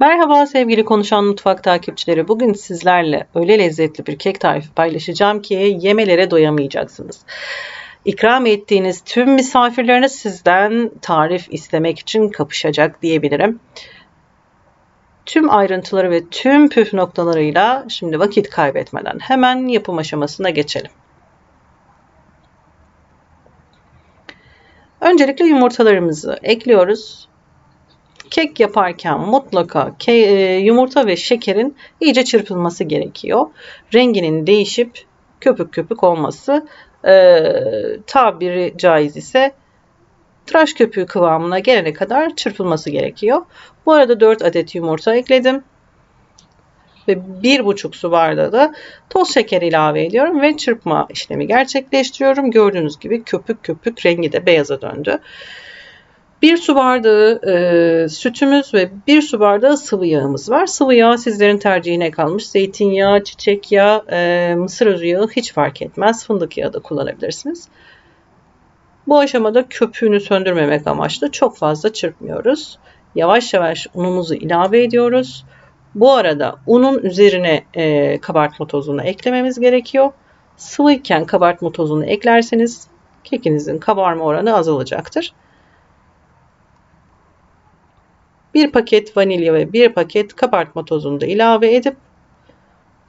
Merhaba sevgili Konuşan Mutfak takipçileri. Bugün sizlerle öyle lezzetli bir kek tarifi paylaşacağım ki yemelere doyamayacaksınız. İkram ettiğiniz tüm misafirleriniz sizden tarif istemek için kapışacak diyebilirim. Tüm ayrıntıları ve tüm püf noktalarıyla şimdi vakit kaybetmeden hemen yapım aşamasına geçelim. Öncelikle yumurtalarımızı ekliyoruz kek yaparken mutlaka ke, e, yumurta ve şekerin iyice çırpılması gerekiyor. Renginin değişip köpük köpük olması e, tabiri caiz ise tıraş köpüğü kıvamına gelene kadar çırpılması gerekiyor. Bu arada 4 adet yumurta ekledim. Ve 1,5 su bardağı da toz şeker ilave ediyorum ve çırpma işlemi gerçekleştiriyorum. Gördüğünüz gibi köpük köpük rengi de beyaza döndü. 1 su bardağı e, sütümüz ve 1 su bardağı sıvı yağımız var. Sıvı yağ sizlerin tercihine kalmış. Zeytinyağı, çiçek yağı, e, mısır özü yağı hiç fark etmez. Fındık yağı da kullanabilirsiniz. Bu aşamada köpüğünü söndürmemek amaçlı çok fazla çırpmıyoruz. Yavaş yavaş unumuzu ilave ediyoruz. Bu arada unun üzerine e, kabartma tozunu eklememiz gerekiyor. Sıvıyken kabartma tozunu eklerseniz kekinizin kabarma oranı azalacaktır. Bir paket vanilya ve bir paket kabartma tozunu da ilave edip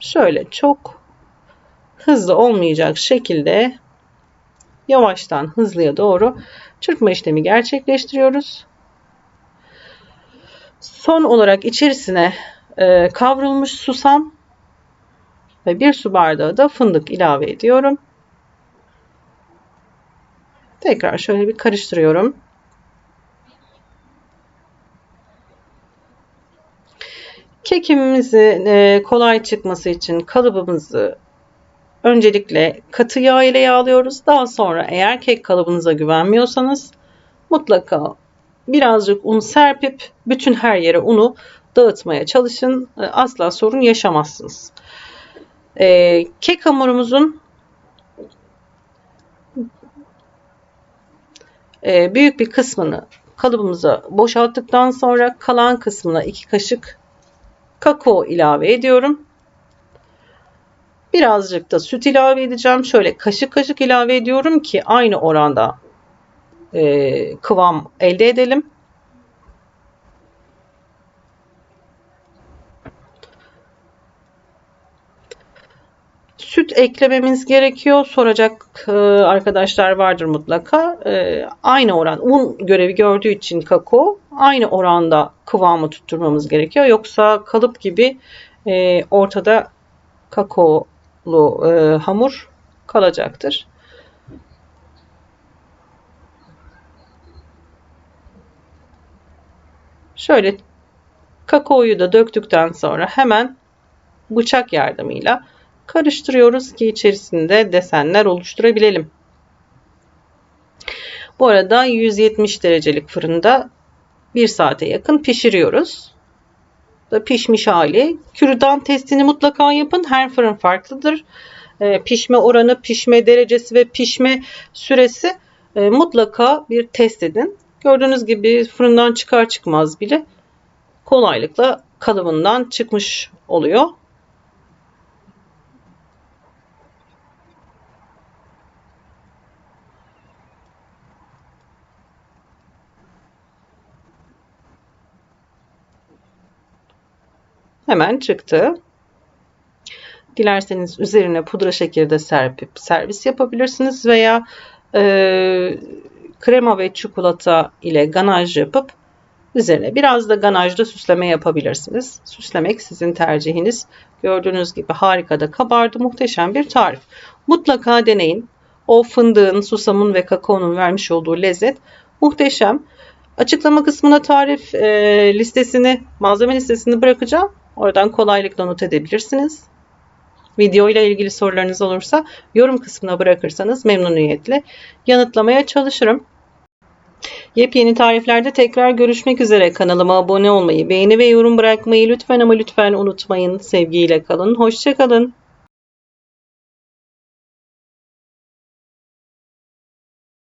şöyle çok hızlı olmayacak şekilde yavaştan hızlıya doğru çırpma işlemi gerçekleştiriyoruz. Son olarak içerisine e, kavrulmuş susam ve bir su bardağı da fındık ilave ediyorum. Tekrar şöyle bir karıştırıyorum. Kekimizin e, kolay çıkması için kalıbımızı öncelikle katı yağ ile yağlıyoruz. Daha sonra eğer kek kalıbınıza güvenmiyorsanız mutlaka birazcık un serpip bütün her yere unu dağıtmaya çalışın. E, asla sorun yaşamazsınız. E, kek hamurumuzun büyük bir kısmını kalıbımıza boşalttıktan sonra kalan kısmına iki kaşık kakao ilave ediyorum. Birazcık da süt ilave edeceğim. Şöyle kaşık kaşık ilave ediyorum ki aynı oranda e, kıvam elde edelim. Süt eklememiz gerekiyor. Soracak e, arkadaşlar vardır mutlaka. E, aynı oran un görevi gördüğü için kakao aynı oranda kıvamı tutturmamız gerekiyor. Yoksa kalıp gibi e, ortada kakaolu hamur kalacaktır. Şöyle kakaoyu da döktükten sonra hemen bıçak yardımıyla karıştırıyoruz ki içerisinde desenler oluşturabilelim. Bu arada 170 derecelik fırında 1 saate yakın pişiriyoruz. Da pişmiş hali. Kürdan testini mutlaka yapın. Her fırın farklıdır. E, pişme oranı, pişme derecesi ve pişme süresi e, mutlaka bir test edin. Gördüğünüz gibi fırından çıkar çıkmaz bile kolaylıkla kalıbından çıkmış oluyor. Hemen çıktı. Dilerseniz üzerine pudra şekeri de serpip servis yapabilirsiniz veya e, krema ve çikolata ile ganaj yapıp üzerine biraz da ganajda süsleme yapabilirsiniz. Süslemek sizin tercihiniz. Gördüğünüz gibi harika da kabardı. Muhteşem bir tarif. Mutlaka deneyin. O fındığın, susamın ve kakaonun vermiş olduğu lezzet muhteşem. Açıklama kısmına tarif e, listesini, malzeme listesini bırakacağım. Oradan kolaylıkla not edebilirsiniz. Video ile ilgili sorularınız olursa yorum kısmına bırakırsanız memnuniyetle yanıtlamaya çalışırım. Yepyeni tariflerde tekrar görüşmek üzere. Kanalıma abone olmayı, beğeni ve yorum bırakmayı lütfen ama lütfen unutmayın. Sevgiyle kalın, hoşçakalın.